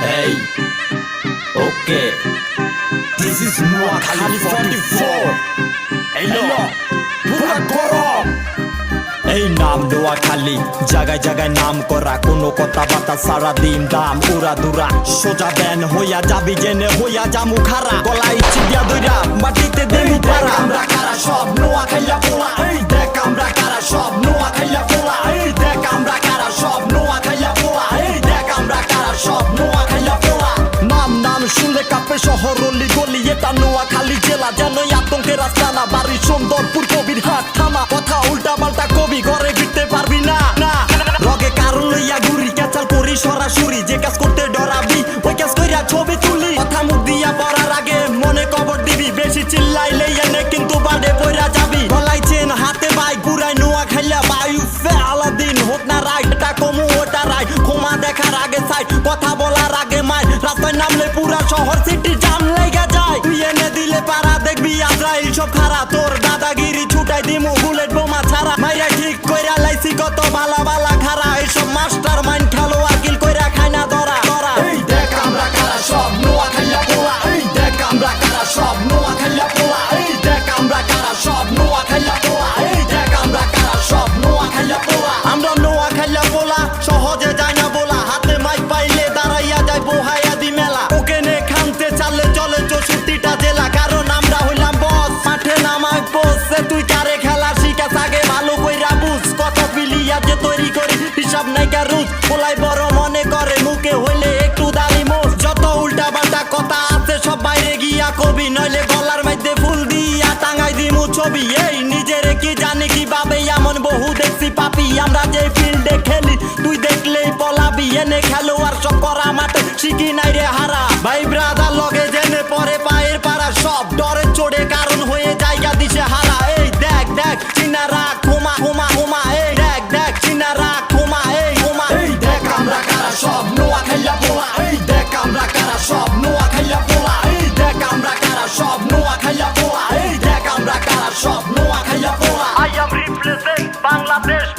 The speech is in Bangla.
Hey, okay. This is Noakhali 44. Hello, পুরা গরম এই নাম দোয়া খালি জায়গায় জায়গায় নাম করা কোনো কথা বাতা সারা দিন দাম উড়া দুরা সোজা ব্যান হইয়া যাবি জেনে হইয়া জামু খারা গলাই চিবিয়া দইরা মাটিতে দেবি পারা আমরা কারা সব নোয়া খাইয়া পোলা শহর অলি গলি এটা নোয়া খালি জেলা যেন আতঙ্কের আস্তানা বাড়ি সুন্দরপুর কবির হাট থামা কথা উল্টা পাল্টা কবি, ঘরে ফিরতে পারবি না না। রগে কারণ লইয়া ঘুরি, ক্যাচাল করি সরাসরি, যে কাজ করতে ডরাবি, ওই কাজ কইরা ছবি তুলি। কথা মুখ দিয়া পড়ার আগে মনে কবর দিবি, বেশি চিল্লাইলে এনে কিন্তু বাড়ে পয়রা যাবি। গলাই চেন, হাতে বাই গুড়াই নোয়া খাইলা বায়ু, ফে আলাদিন, হোক না রাই এটা কমু, ওটা রাই ক্ষমা দেখার আগে সাইড কথা রাস্তায় নামলে পুরা শহর সিটি জাম লেগে যায়। তুই এনে দিলে পারা দেখবি আজরাইল সব খারা তোর দাদাগিরি কবি, নইলে গলার মধ্যে ফুল দিয়া টাঙ্গাই দিমু ছবি। এই নিজের কি জানি, কীভাবে এমন বহু দেখছি পাপি। আমরা যে ফিল্ডে খেলি, তুই দেখলেই পলাবি। এনে খেলোয়াড় চক্কর করা মাঠে শিখি নাই রে I am representing Bangladesh